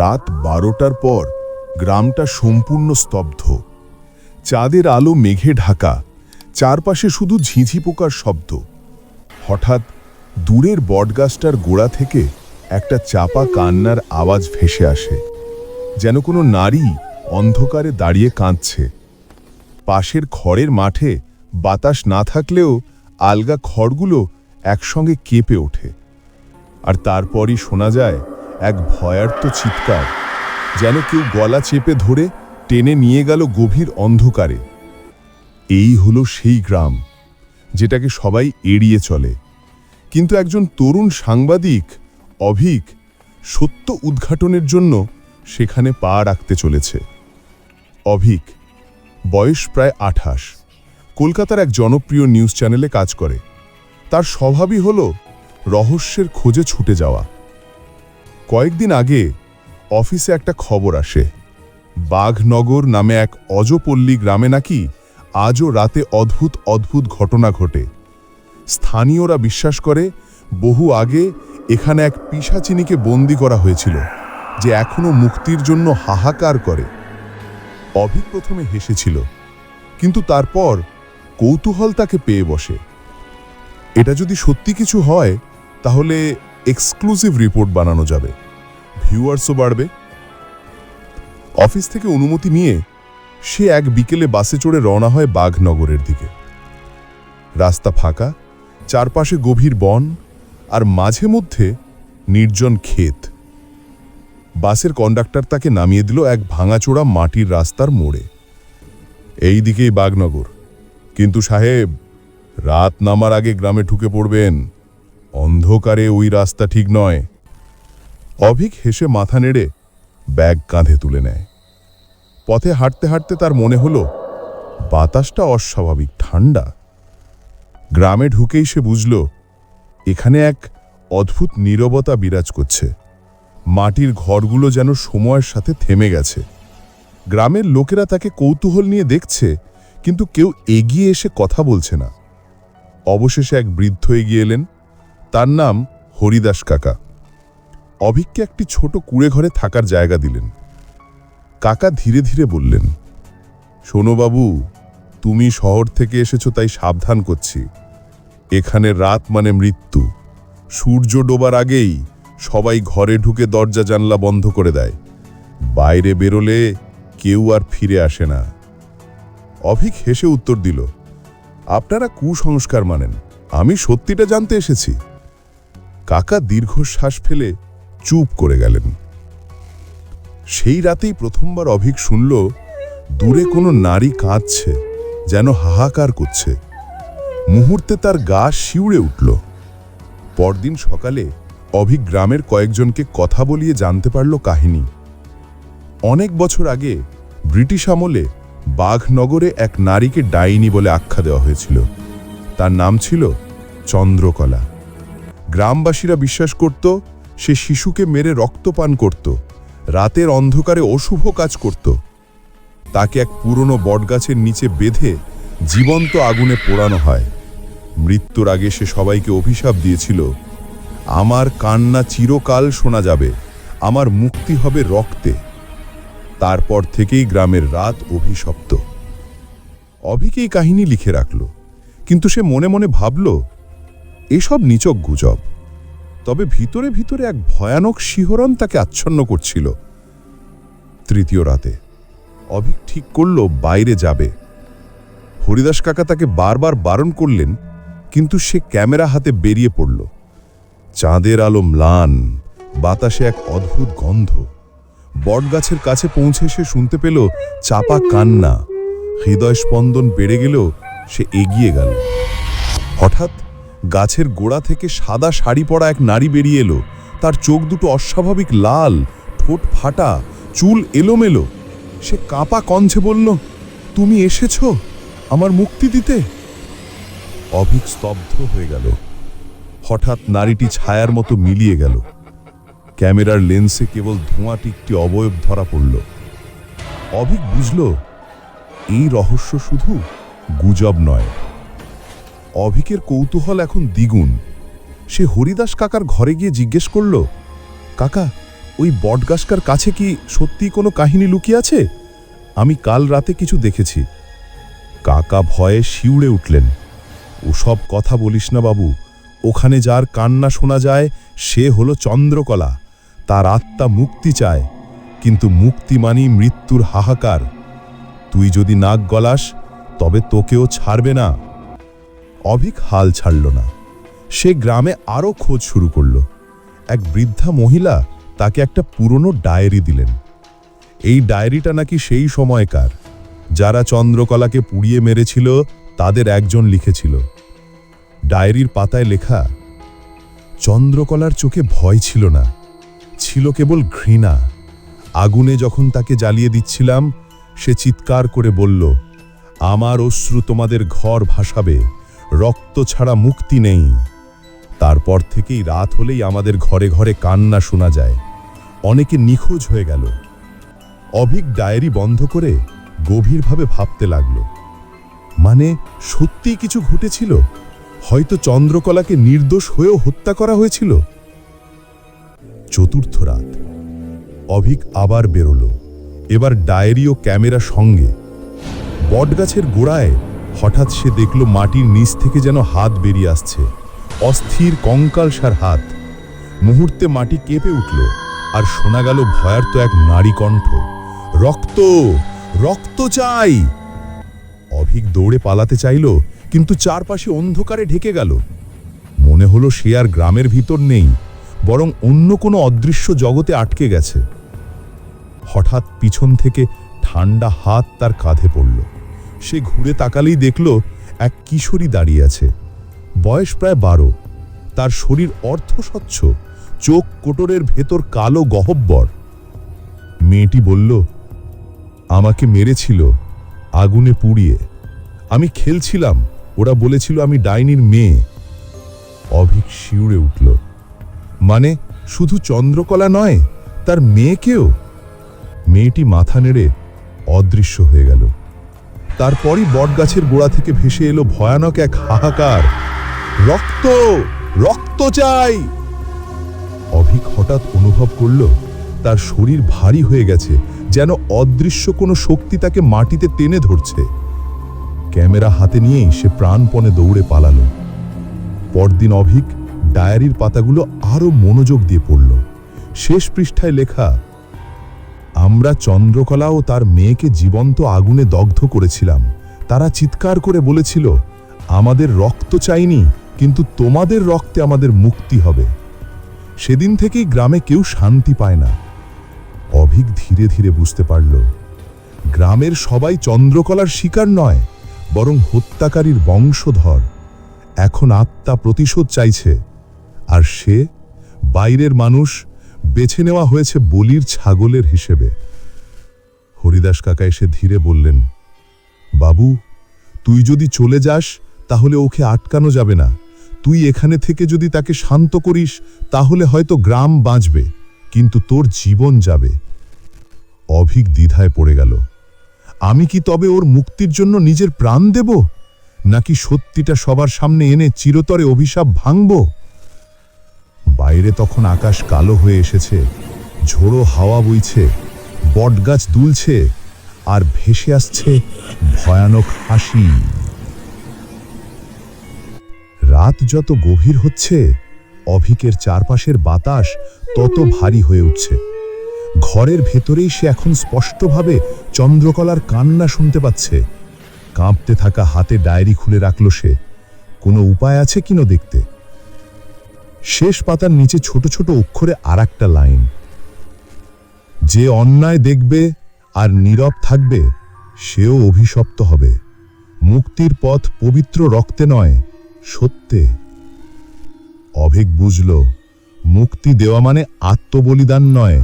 রাত বারোটার পর গ্রামটা সম্পূর্ণ স্তব্ধ। চাঁদের আলো মেঘে ঢাকা, চারপাশে শুধু ঝিঁঝি পোকার শব্দ। হঠাৎ দূরের বটগাছটার গোড়া থেকে একটা চাপা কান্নার আওয়াজ ভেসে আসে, যেন কোনো নারী অন্ধকারে দাঁড়িয়ে কাঁদছে। পাশের খড়ের মাঠে বাতাস না থাকলেও আলগা খড়গুলো একসঙ্গে কেঁপে ওঠে। আর তারপরই শোনা যায় এক ভয়ার্ত চিৎকার, যেন কেউ গলা চেপে ধরে টেনে নিয়ে গেল গভীর অন্ধকারে। এই হলো সেই গ্রাম, যেটাকে সবাই এড়িয়ে চলে। কিন্তু একজন তরুণ সাংবাদিক, অভিক, সত্য উদ্ঘাটনের জন্য সেখানে পা রাখতে চলেছে। অভিক, বয়স প্রায় আঠাশ, কলকাতার এক জনপ্রিয় নিউজ চ্যানেলে কাজ করে। তার স্বভাবই হল, রহস্যের খোঁজে ছুটে যাওয়া। কয়েকদিন আগে অফিসে একটা খবর আসে। বাঘনগর নামে এক অজপল্লী গ্রামে নাকি আজও রাতে অদ্ভুত অদ্ভুত ঘটনা ঘটে। স্থানীয়রা বিশ্বাস করে, বহু আগে এখানে এক পিসাচিনিকে বন্দি করা হয়েছিল, যে এখনও মুক্তির জন্য হাহাকার করে। অভিক প্রথমে হেসেছিল, কিন্তু তারপর কৌতূহল তাকে পেয়ে বসে। এটা যদি সত্যি কিছু হয়, তাহলে এক্সক্লুসিভ রিপোর্ট বানানো যাবে। ভিউয়ার্সও বাড়বে। অফিস থেকে অনুমতি নিয়ে সে এক বিকেলে বাসে চড়ে রওনা হয় বাঘনগরের দিকে। রাস্তা ফাঁকা, চারপাশে গভীর বন আর মাঝে মধ্যে নির্জন ক্ষেত। বাসের কন্ডাক্টর তাকে নামিয়ে দিল এক ভাঙাচোড়া মাটির রাস্তার মোড়ে। এই দিকেই বাগনগর কিন্তু সাহেব, রাত নামার আগে গ্রামে ঢুকে পড়বেন। অন্ধকারে ওই রাস্তা ঠিক নয়। অভিক হেসে মাথা নেড়ে ব্যাগ কাঁধে তুলে নেয়। পথে হাঁটতে হাঁটতে তার মনে হলো, বাতাসটা অস্বাভাবিক, ঠান্ডা। গ্রামে ঢুকেই সে বুঝল, এখানে এক অদ্ভুত নীরবতা বিরাজ করছে। মাটির ঘরগুলো যেন সময়ের সাথে থেমে গেছে। গ্রামের লোকেরা তাকে কৌতূহল নিয়ে দেখছে, কিন্তু কেউ এগিয়ে এসে কথা বলছে না। অবশেষে এক বৃদ্ধ এগিয়ে এলেন। তার নাম হরিদাস কাকা। অভিককে একটি ছোট কুড়ে ঘরে থাকার জায়গা দিলেন। কাকা ধীরে ধীরে বললেন, শোনো বাবু, তুমি শহর থেকে এসেছ তাই সাবধান করছি। এখানে রাত মানে মৃত্যু। সূর্য ডোবার আগেই সবাই ঘরে ঢুকে দরজা জানলা বন্ধ করে দেয়। বাইরে বেরোলে কেউ আর ফিরে আসে না। অভিক হেসে উত্তর দিল, আপনারা কুসংস্কার মানেন। আমি সত্যিটা জানতে এসেছি। কাকা দীর্ঘশ্বাস ফেলে চুপ করে গেলেন। সেই রাতেই প্রথমবার অভিক শুনল, দূরে কোনো নারী কাঁদছে, যেন হাহাকার করছে। মুহূর্তে তার গা শিউড়ে উঠল। পরদিন সকালে অভিক গ্রামের কয়েকজনকে কথা বলিয়ে জানতে পারল কাহিনী। অনেক বছর আগে ব্রিটিশ আমলে বাঘনগরে এক নারীকে ডাইনি বলে আখ্যা দেওয়া হয়েছিল। তার নাম ছিল চন্দ্রকলা। গ্রামবাসীরা বিশ্বাস করত, সে শিশুকে মেরে রক্তপান করত, রাতের অন্ধকারে অশুভ কাজ করত। তাকে এক পুরনো বটগাছের নিচে বেঁধে জীবন্ত আগুনে পোড়ানো হয়। মৃত্যুর আগে সে সবাইকে অভিশাপ দিয়েছিল, আমার কান্না চিরকাল শোনা যাবে, আমার মুক্তি হবে রক্তে। তারপর থেকেই গ্রামের রাত অভিশপ্ত। অভিকেই কাহিনী লিখে রাখল, কিন্তু সে মনে মনে ভাবল এসব নিচক গুজব। তবে ভিতরে ভিতরে এক ভয়ানক শিহরণ তাকে আচ্ছন্ন করছিল। তৃতীয় রাতে অভিক ঠিক করল বাইরে যাবে। হরিদাস কাকা তাকে বারবার বারণ করলেন, কিন্তু সে ক্যামেরা হাতে বেরিয়ে পড়ল। চাঁদের আলো ম্লান, বাতাসে এক অদ্ভুত গন্ধ। বটগাছের কাছে পৌঁছে সে শুনতে পেল চাপা কান্না। হৃদয় স্পন্দন বেড়ে গেলেও সে এগিয়ে গেল। হঠাৎ গাছের গোড়া থেকে সাদা শাড়ি পরা এক নারী বেরিয়ে এলো। তার চোখ দুটো অস্বাভাবিক লাল, ঠোঁট ফাটা, চুল এলোমেলো। সে কাঁপা কঞ্চে বলল, তুমি এসেছ আমার মুক্তি দিতে? অভিক স্তব্ধ হয়ে গেল। হঠাৎ নারীটি ছায়ার মতো মিলিয়ে গেল। ক্যামেরার লেন্সে কেবল ধোঁয়াটি একটি অবয়ব ধরা পড়ল। অভিক বুঝল, এই রহস্য শুধু গুজব নয়। অভিকের কৌতূহল এখন দ্বিগুণ। সে হরিদাস কাকার ঘরে গিয়ে জিজ্ঞেস করল, কাকা, ওই বটগাছকার কাছে কি সত্যি কোনো কাহিনী লুকিয়ে আছে? আমি কাল রাতে কিছু দেখেছি কাকা ভয়ে শিউড়ে উঠলেন, ওসব কথা বলিস না বাবু, ওখানে যার কান্না শোনা যায়, সে হলো চন্দ্রকলা। তার আত্মা মুক্তি চায়, কিন্তু মুক্তি মানি মৃত্যুর হাহাকার। তুই যদি নাক গলাস, তবে তোকেও ছাড়বে না। অভিক হাল ছাড়ল না। সে গ্রামে আরও খোঁজ শুরু করল। এক বৃদ্ধা মহিলা তাকে একটা পুরনো ডায়েরি দিলেন। এই ডায়েরিটা নাকি সেই সময়কার, যারা চন্দ্রকলাকে পুড়িয়ে মেরেছিল, তাদের একজন লিখেছিল। ডায়েরির পাতায় লেখা, চন্দ্রকলার চোখে ভয় ছিল না, ছিল কেবল ঘৃণা। আগুনে যখন তাকে জ্বালিয়ে দিচ্ছিলাম, সে চিৎকার করে বলল, আমার অশ্রু তোমাদের ঘর ভাসাবে রক্ত ছাড়া মুক্তি নেই। তারপর থেকেই রাত হলেই আমাদের ঘরে ঘরে কান্না শোনা যায়। অনেকে নিখোঁজ হয়ে গেল। অভিক ডায়েরি বন্ধ করে গভীরভাবে ভাবতে লাগল। মানে সত্যিই কিছু ঘটেছিল? হয়তো চন্দ্রকলাকে নির্দোষ হয়েও হত্যা করা হয়েছিল? চতুর্থ রাত। অভিক আবার বেরোল। এবার ডায়েরি ও ক্যামেরা সঙ্গে। বটগাছের গোড়ায় হঠাৎ সে দেখল মাটির নিচ থেকে যেন হাত বেরিয়ে আসছে। অস্থির কঙ্কালসার হাত। মুহূর্তে মাটি কেঁপে উঠল আর শোনা গেল ভয়ার্ত এক নারী কণ্ঠ। রক্ত! রক্ত চাই! অভিক দৌড়ে পালাতে চাইল, কিন্তু চারপাশে অন্ধকারে ঢেকে গেল। মনে হলো সে আর গ্রামের ভিতর নেই, বরং অন্য কোনো অদৃশ্য জগতে আটকে গেছে। হঠাৎ পিছন থেকে ঠান্ডা হাত তার কাঁধে পড়ল। সে ঘুরে তাকালেই দেখল এক কিশোরী দাঁড়িয়ে আছে। বয়স প্রায় বারো। তার শরীর অর্ধস্বচ্ছ, চোখ কোটরের ভেতর কালো গহব্বর। মেয়েটি বলল, আমাকে মেরেছিল, আগুনে পুড়িয়ে। আমি খেলছিলাম, ওরা বলেছিল আমি ডাইনির মেয়ে। অভিক শিউড়ে উঠল মানে শুধু চন্দ্রকলা নয়, তার মেয়েকেও মেয়েটি মাথা নেড়ে অদৃশ্য হয়ে গেল। তারপরই বটগাছের গোড়া থেকে ভেসে এলো ভয়ানক এক হাহাকার। রক্ত! রক্ত চাই! অভিক হঠাৎ অনুভব করল, তার শরীর ভারী হয়ে গেছে, যেন অদৃশ্য কোনো শক্তি তাকে মাটিতে টেনে ধরছে। ক্যামেরা হাতে নিয়েই সে প্রাণপণে দৌড়ে পালালো। পরদিন অভিক ডায়েরির পাতাগুলো আরও মনোযোগ দিয়ে পড়ল। শেষ পৃষ্ঠায় লেখা আমরা চন্দ্রকলা ও তার মেয়েকে জীবন্ত আগুনে দগ্ধ করেছিলাম। তারা চিৎকার করে বলেছিল, আমাদের রক্ত চাইনি, কিন্তু তোমাদের রক্তে আমাদের মুক্তি হবে। সেদিন থেকেই গ্রামে কেউ শান্তি পায় না। অভিক ধীরে ধীরে বুঝতে পারল, গ্রামের সবাই চন্দ্রকলার শিকার নয়, বরং হত্যাকারীর বংশধর। এখন আত্মা প্রতিশোধ চাইছে, আর সে বাইরের মানুষ বেছে নেওয়া হয়েছে বলির ছাগলের হিসেবে। হরিদাস কাকা এসে ধীরে বললেন, বাবু, তুই যদি চলে যাস, তাহলে ওকে আটকানো যাবে না। তুই এখানে থেকে যদি তাকে শান্ত করিস, তাহলে হয়তো গ্রাম বাঁচবে, কিন্তু তোর জীবন যাবে অভিক দ্বিধায় পড়ে গেল, আমি কি তবে ওর মুক্তির জন্য নিজের প্রাণ দেব? নাকি সত্যিটা সবার সামনে এনে চিরতরে অভিশাপ ভাঙব? বাইরে তখন আকাশ কালো হয়ে এসেছে, ঝোড়ো হাওয়া বইছে, বটগাছ দুলছে আর ভেসে আসছে ভয়ানক হাসি। রাত যত গভীর হচ্ছে, অভিকের চারপাশের বাতাস তত ভারী হয়ে উঠছে। ঘরের ভেতরেই সে এখন স্পষ্টভাবে চন্দ্রকলার কান্না শুনতে পাচ্ছে। কাঁপতে থাকা হাতে ডায়েরি খুলে রাখল সে। কোনো উপায় আছে কিনো দেখতে? শেষ পাতার নিচে ছোট ছোট অক্ষরে আর একটা লাইন। যে অন্যায় দেখবে আর নীরব থাকবে, সেও অভিশপ্ত হবে। মুক্তির পথ পবিত্র রক্তে নয়, সত্যে। অভিক বুঝল, মুক্তি দেওয়া মানে আত্মবলিদান নয়,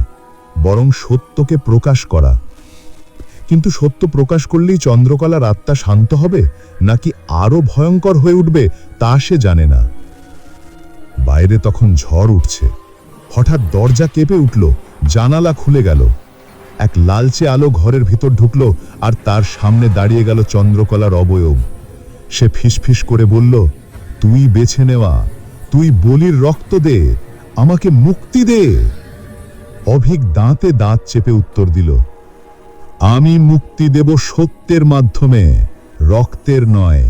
বরং সত্যকে প্রকাশ করা। কিন্তু সত্য প্রকাশ করলেই চন্দ্রকলার আত্মা শান্ত হবে, নাকি আরও ভয়ঙ্কর হয়ে উঠবে, তা সে জানে না। বাইরে তখন ঝড় উঠছে। হঠাৎ দরজা কেঁপে উঠল, জানালা খুলে গেল। এক লালচে আলো ঘরের ভিতর ঢুকল আর তার সামনে দাঁড়িয়ে গেল চন্দ্রকলার অবয়ব। সে ফিসফিস করে বলল, তুই বেছে নেওয়া, তুই বলির রক্ত দে, আমাকে মুক্তি দে। অভিক দাঁতে দাঁত চেপে উত্তর দিল, আমি মুক্তি দেব সত্যের মাধ্যমে, রক্তের নয়।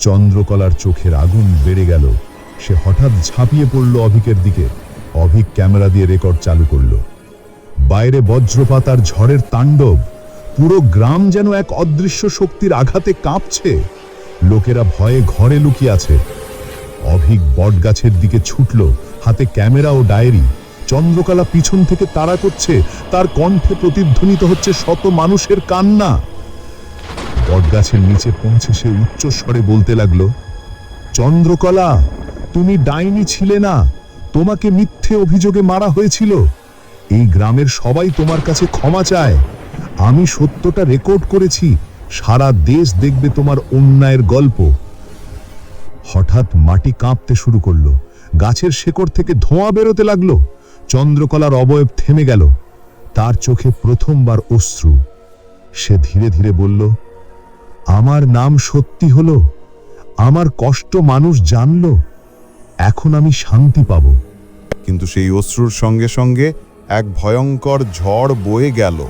চন্দ্রকলার চোখের আগুন বেড়ে গেল। সে হঠাৎ ঝাঁপিয়ে পড়ল অভিকের দিকে। অভিক ক্যামেরা দিয়ে রেকর্ড চালু করল। বাইরে বজ্রপাত আর ঝড়ের তাণ্ডব। পুরো গ্রাম যেন এক অদৃশ্য শক্তির আঘাতে কাঁপছে। লোকেরা ভয়ে ঘরে লুকিয়ে আছে। অভিক বটগাছের দিকে ছুটল। হাতে ক্যামেরা ও ডায়েরি। চন্দ্রকলা পিছন থেকে তাড়া করছে। তার কণ্ঠে প্রতিধ্বনিত হচ্ছে শত মানুষের কান্না। বটগাছের নিচে পৌঁছে সে উচ্চস্বরে বলতে লাগল, চন্দ্রকলা তুমি ডাইনি ছিলে না, তোমাকে মিথ্যে অভিযোগে মারা হয়েছিল। এই গ্রামের সবাই তোমার কাছে ক্ষমা চায়। আমি সত্যটা রেকর্ড করেছি, সারা দেশ দেখবে তোমার অন্যায়ের গল্প। হঠাৎ মাটি কাঁপতে শুরু করল, গাছের শেকড় থেকে ধোঁয়া বেরোতে লাগল, চন্দ্রকলার অবয়ব থেমে গেল, তার চোখে প্রথমবার অশ্রু। সে ধীরে ধীরে বলল, আমার নাম সত্যি হলো, আমার কষ্ট মানুষ জানল এখন আমি শান্তি পাব। কিন্তু সেই অশ্রুর সঙ্গে সঙ্গে এক ভয়ঙ্কর ঝড় বয়ে গেল।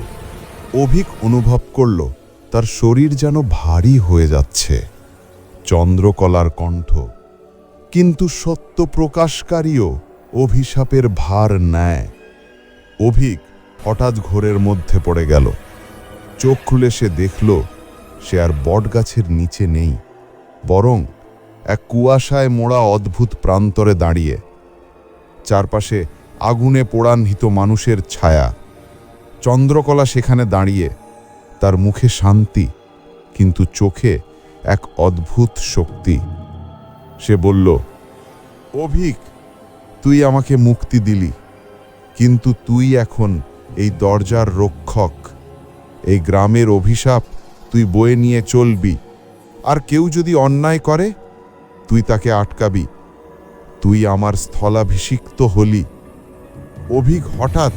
অভিক অনুভব করল, তার শরীর যেন ভারী হয়ে যাচ্ছে। চন্দ্রকলার কণ্ঠ। কিন্তু সত্য প্রকাশকারীও অভিশাপের ভার নেয়। অভিক হঠাৎ ঘোরের মধ্যে পড়ে গেল। চোখ খুলে সে দেখল, সে আর বটগাছের নিচে নেই। বরং এক কুয়াশায় মোড়া অদ্ভুত প্রান্তরে দাঁড়িয়ে। চারপাশে আগুনে পোড়ানহিত মানুষের ছায়া। চন্দ্রকলা সেখানে দাঁড়িয়ে। তার মুখে শান্তি, কিন্তু চোখে এক অদ্ভুত শক্তি। সে বলল, অভিক, তুই আমাকে মুক্তি দিলি, কিন্তু তুই এখন এই দরজার রক্ষক। এই গ্রামের অভিশাপ তুই বয়ে নিয়ে চলবি। আর কেউ যদি অন্যায় করে তুই তাকে আটকাবি। তুই আমার স্থলাভিষিক্ত হলি। অভিক হঠাৎ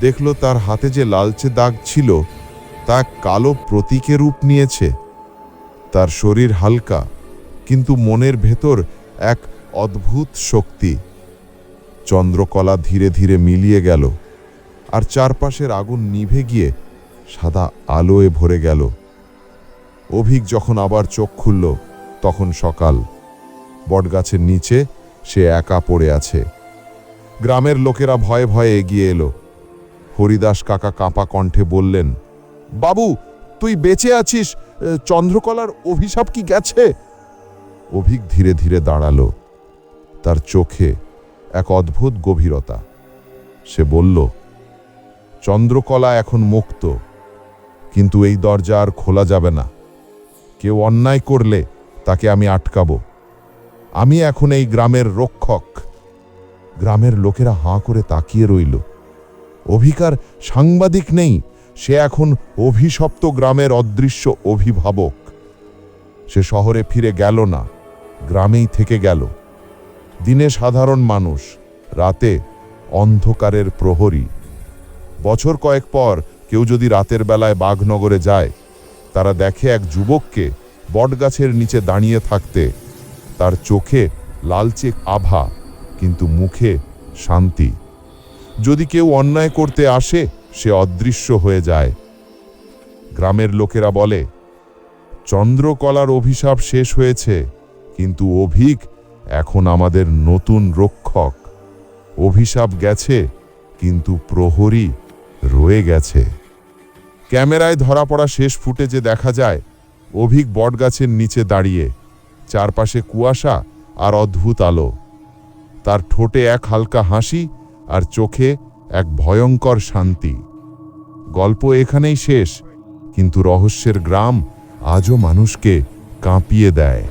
দেখল তার হাতে যে লালচে দাগ ছিল, তা কালো প্রতীকে রূপ নিয়েছে। তার শরীর হালকা, কিন্তু মনের ভেতর এক অদ্ভুত শক্তি। চন্দ্রকলা ধীরে ধীরে মিলিয়ে গেল, আর চারপাশের আগুন নিভে গিয়ে সাদা আলোয় ভরে গেল। অভিক যখন আবার চোখ খুলল, তখন সকাল। বটগাছের নিচে সে একা পড়ে আছে। গ্রামের লোকেরা ভয়ে ভয়ে এগিয়ে এলো। হরিদাস কাকা কাঁপা কণ্ঠে বললেন, বাবু, তুই বেঁচে আছিস? চন্দ্রকলার অভিশাপ কি গেছে? অভিক ধীরে ধীরে দাঁড়াল। তার চোখে এক অদ্ভুত গভীরতা। সে বলল, চন্দ্রকলা এখন মুক্ত, কিন্তু এই দরজা আর খোলা যাবে না। কেউ অন্যায় করলে তাকে আমি আটকাবো। আমি এখন এই গ্রামের রক্ষক। গ্রামের লোকেরা হাঁ করে তাকিয়ে রইল। অভিকার সাংবাদিক নেই, সে এখন অভিশপ্ত গ্রামের অদৃশ্য অভিভাবক। সে শহরে ফিরে গেল না, গ্রামেই থেকে গেল। দিনে সাধারণ মানুষ, রাতে অন্ধকারের প্রহরী। বছর কয়েক পর কেউ যদি রাতের বেলায় বাঘনগরে যায়, তারা দেখে এক যুবককে বটগাছের নিচে দাঁড়িয়ে থাকতে তার চোখে লালচে আভা, কিন্তু মুখে শান্তি। যদি কেউ অন্যায় করতে আসে, সে অদৃশ্য হয়ে যায়। গ্রামের লোকেরা বলে, চন্দ্রকলার অভিশাপ শেষ হয়েছে, কিন্তু অভিক এখন আমাদের নতুন রক্ষক। অভিশাপ গেছে, কিন্তু প্রহরী রয়ে গেছে। ক্যামেরায় ধরা পড়া শেষ ফুটেজে দেখা যায়, অভিক বটগাছের নিচে দাঁড়িয়ে চারপাশে কুয়াশা আর অদ্ভুত আলো। তার ঠোঁটে এক হালকা হাসি আর চোখে এক ভয়ঙ্কর শান্তি। গল্প এখানেই শেষ, কিন্তু রহস্যের গ্রাম আজও মানুষকে কাঁপিয়ে দেয়।